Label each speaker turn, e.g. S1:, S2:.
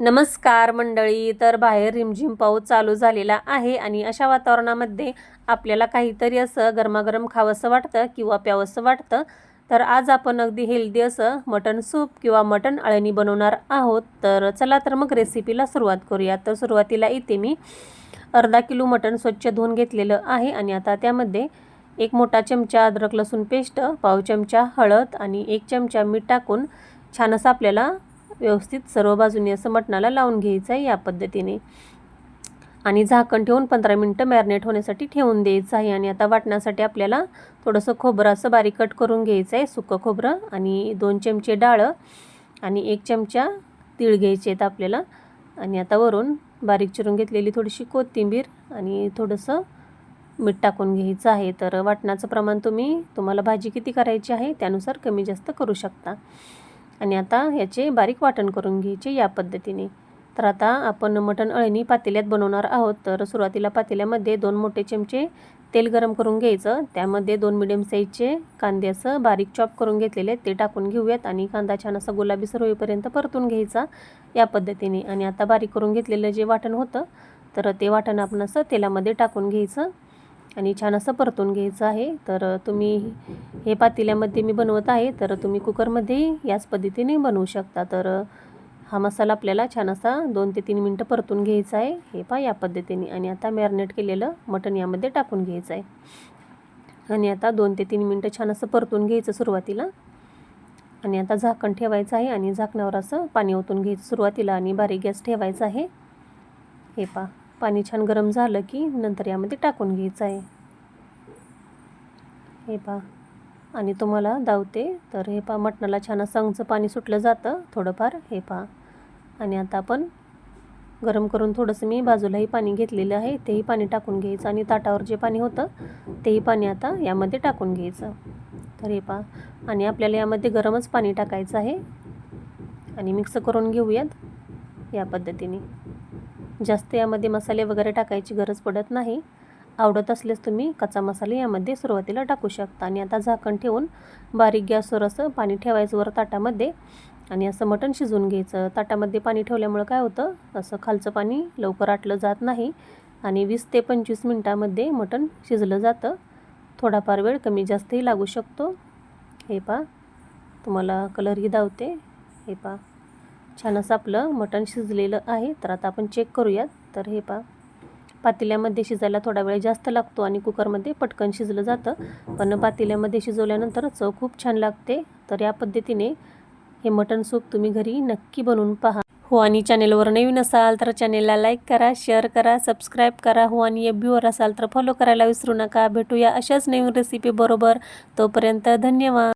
S1: नमस्कार मंडळी तर बाहेर रिमझिम पाऊस चालू झालेला आहे आणि अशा वातावरणामध्ये आपल्याला काहीतरी असं गरमागरम खावंसं वाटतं किंवा प्यावंसं वाटतं. तर आज आपण अगदी हेल्दी असं मटण सूप किंवा मटण अळणी बनवणार आहोत. तर चला तर मग रेसिपीला सुरुवात करूया. तर सुरुवातीला इथे मी अर्धा किलो मटण स्वच्छ धुवून घेतलेलं आहे आणि आता त्यामध्ये एक मोठा चमचा अद्रक लसूण पेस्ट पाव चमचा हळद आणि एक चमचा मीठ टाकून छान असं आपल्याला व्यवस्थित सर्व बाजूनी असं मटणाला लावून घ्यायचं आहे या पद्धतीने. आणि झाकण ठेवून पंधरा मिनटं मॅरिनेट होण्यासाठी ठेवून द्यायचं आहे. आणि आता वाटण्यासाठी आपल्याला थोडंसं खोबरं असं बारीक कट करून घ्यायचं आहे सुकं खोबरं आणि दोन चमचे डाळं आणि एक चमचा तीळ घ्यायचे आहेत आपल्याला. आणि आता वरून बारीक चिरून घेतलेली थोडीशी कोथिंबीर आणि थोडंसं मीठ टाकून घ्यायचं आहे. तर वाटणाचं प्रमाण तुम्ही तुम्हाला भाजी किती करायची आहे त्यानुसार कमी जास्त करू शकता. आणि आता याचे बारीक वाटण करून घ्यायचे या पद्धतीने. तर आता आपण मटण अळणी पातेल्यात बनवणार आहोत. तर सुरुवातीला पातेल्यामध्ये दोन मोठे चमचे तेल गरम करून घ्यायचं. त्यामध्ये दोन मिडियम साईजचे कांदे असं बारीक चॉप करून घेतलेले ते टाकून घेऊयात आणि कांदा छान असा गुलाबीसर होईपर्यंत परतून घ्यायचा या पद्धतीने. आणि आता बारीक करून घेतलेलं जे वाटण होतं तर ते वाटण आपण असं तेलामध्ये टाकून घ्यायचं. आणि छान असं परतून घ्यायचं आहे. तर तुम्ही हे पातेल्यामध्ये मी बनवत आहे. तर तुम्ही कुकरमध्ये याच पद्धतीने बनवू शकता. तर हा मसाला आपल्याला छान असा दोन ते तीन मिनटं परतून घ्यायचा आहे. हे पहा या पद्धतीने. आणि आता मॅरिनेट केलेलं मटण यामध्ये टाकून घ्यायचं आहे. आणि आता दोन ते तीन मिनटं छान असं परतून घ्यायचं सुरुवातीला. आणि आता झाकण ठेवायचं आहे आणि झाकणावर असं पाणी ओतून घ्यायचं सुरुवातीला. आणि बारीक गॅस ठेवायचा आहे. हे पहा. पाणी छान गरम झालं की नंतर यामध्ये टाकून घ्यायचं आहे. हे पहा. आणि तुम्हाला दावते. तर हे पहा मटणाला छान असं पाणी सुटलं जातं. थोडंफार हे पहा. आणि आता आपण गरम करून थोडंसं मी बाजूलाही पाणी घेतलेलं आहे. तेही पाणी टाकून घ्यायचं. आणि ताटावर जे पाणी होतं तेही पाणी आता यामध्ये टाकून घ्यायचं. तर हे पहा. आणि आपल्याला यामध्ये गरमच पाणी टाकायचं आहे. आणि मिक्स करून घेऊयात या पद्धतीने. जास्त यामध्ये मसाले वगैरे टाकायची गरज पडत नाही. आवडत असल्यास तुम्ही कच्चा मसाला यामध्ये सुरुवातीला टाकू शकता. आणि आता झाकण ठेवून बारीक गॅसवर असं पाणी ठेवायचं वर ताटामध्ये. आणि असं मटण शिजवून घ्यायचं. ताटामध्ये पाणी ठेवल्यामुळं काय होतं? असं खालचं पाणी लवकर आटलं जात नाही. आणि वीस ते पंचवीस मिनटामध्ये मटण शिजलं जातं. थोडाफार वेळ कमी जास्तही लागू शकतो. हे पा तुम्हाला कलरही धावते. हे पा छान असं आपलं मटण शिजलेलं आहे. तर आता आपण चेक करूयात. तर हे पा पातेल्यामध्ये शिजायला थोडा वेळ जास्त लागतो आणि कुकरमध्ये पटकन शिजलं जातं. पण पातेल्यामध्ये शिजवल्यानंतर चव खूप छान लागते. तर या पद्धतीने हे मटण सूप तुम्ही घरी नक्की बनवून पहा. हो आणि चॅनेलवर नवीन असाल तर चॅनेलला लाईक करा शेअर करा सबस्क्राईब करा. हो आणि एबीवर असाल तर फॉलो करायला विसरू नका. भेटूया अशाच नवीन रेसिपी बरोबर. तोपर्यंत धन्यवाद.